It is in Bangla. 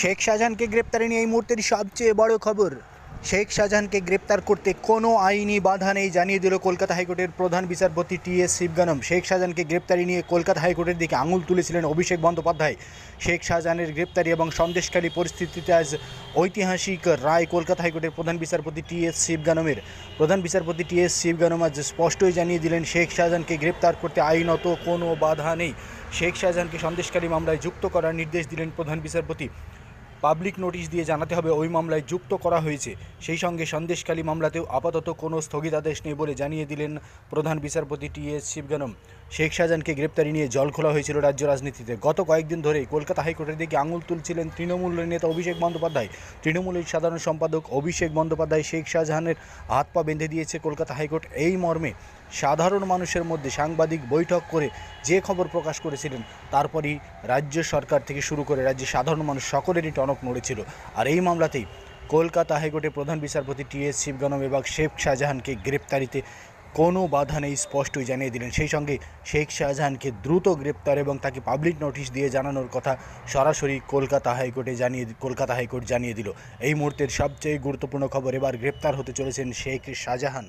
শেখ শাহজাহানকে গ্রেপ্তারে নিয়ে এই মুহূর্তের সবচেয়ে বড় খবর, শেখ শাহজাহানকে গ্রেপ্তার করতে কোনো আইনি বাধা নেই জানিয়ে দিল কলকাতা হাইকোর্টের প্রধান বিচারপতি টি এস শিবগানম। শেখ শাহজাহানকে গ্রেপ্তারি নিয়ে কলকাতা হাইকোর্টের দিকে আঙুল তুলেছিলেন অভিষেক বন্দ্যোপাধ্যায়। শেখ শাহজাহানের গ্রেপ্তারি এবং সন্দেশকারী পরিস্থিতিতে আজ ঐতিহাসিক রায় কলকাতা হাইকোর্টের প্রধান বিচারপতি টি এস শিবগানমের। প্রধান বিচারপতি টি এস শিবগানম আজ স্পষ্টই জানিয়ে দিলেন, শেখ শাহজাহানকে গ্রেপ্তার করতে আইনত কোনো বাধা নেই। শেখ শাহজাহানকে সন্দেশকারী মামলায় যুক্ত করার নির্দেশ দিলেন প্রধান বিচারপতি। পাবলিক নোটিশ দিয়ে জানাতে হবে, ওই মামলায় যুক্ত করা হয়েছে। সেই সঙ্গে সন্দেশখালী মামলাতেও আপাতত কোনো স্থগিতাদেশ নেই বলে জানিয়ে দিলেন প্রধান বিচারপতি টি এস শিবগানম। শেখ শাহজাহানকে গ্রেপ্তারি নিয়ে জল খোলা হয়েছিল রাজ্য রাজনীতিতে। গত কয়েকদিন ধরেই কলকাতা হাইকোর্টের দিকে আঙুল তুলছিলেন তৃণমূল নেতা অভিষেক বন্দ্যোপাধ্যায়। তৃণমূলের সাধারণ সম্পাদক অভিষেক বন্দ্যোপাধ্যায় শেখ শাহজাহানের হাত পা বেঁধে দিয়েছে কলকাতা হাইকোর্ট। এই মর্মে সাধারণ মানুষের মধ্যে সাংবাদিক বৈঠক করে যে খবর প্রকাশ করেছিলেন, তারপরই রাজ্য সরকার থেকে শুরু করে রাজ্যের সাধারণ মানুষ সকলেরই টনক নড়েছিল। আর এই মামলাতেই কলকাতা হাইকোর্টের প্রধান বিচারপতি টি এস শিবগণম এবং শেখ শাহজাহানকে গ্রেপ্তারিতে কোনো বাধা নেই, স্পষ্টই জানিয়ে দিলেন। সেই সঙ্গে শেখ শাহজাহানকে দ্রুত গ্রেপ্তার এবং তাকে পাবলিক নোটিশ দিয়ে জানানোর কথা সরাসরি কলকাতা হাইকোর্টে জানিয়ে কলকাতা হাইকোর্ট জানিয়ে দিল। এই মুহূর্তের সবচেয়ে গুরুত্বপূর্ণ খবর, এবার গ্রেপ্তার হতে চলেছেন শেখ শাহজাহান।